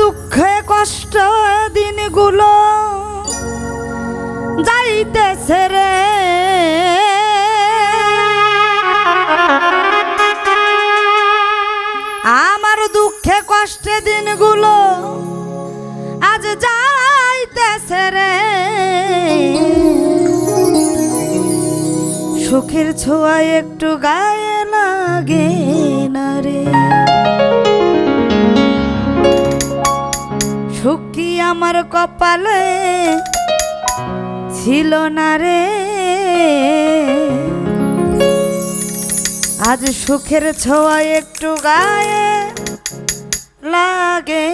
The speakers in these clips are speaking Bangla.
দুঃখে কষ্ট দিনগুলো যাইতেছে রে। আমার দুঃখে কষ্টে দিনগুলো আজ যাইতেছে রে। সুখের ছোঁয়া একটু গায়ে লাগে। আমার কপালে ছিল না রে। আজ সুখের ছোঁয়া একটু গায়ে লাগে।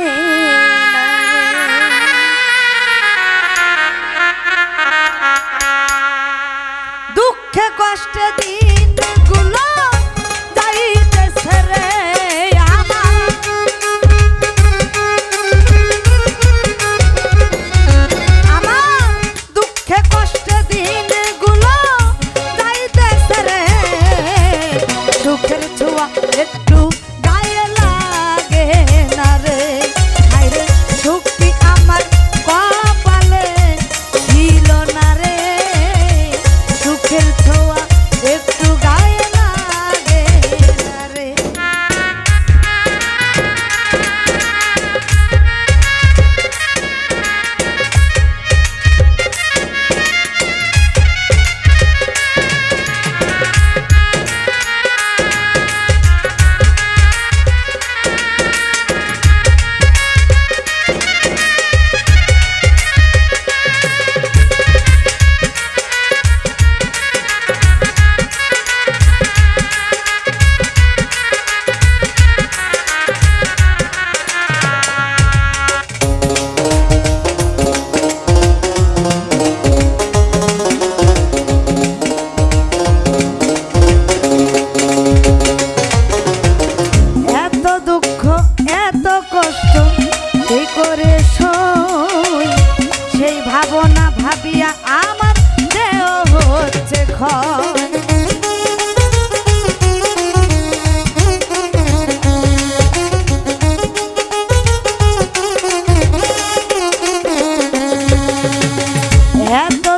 এত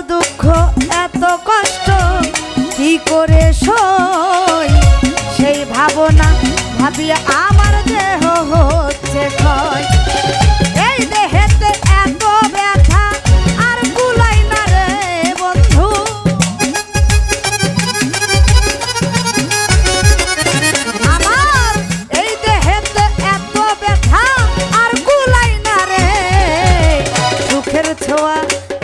দুঃখ এত কষ্ট করে সেই? ভাবনা আমার দেহ হচ্ছে ক্ষয়। Música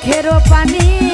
চোখেরও পানি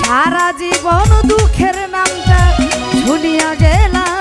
সারা জীবন দুঃখের নামটা শুনিয়া গেলাম।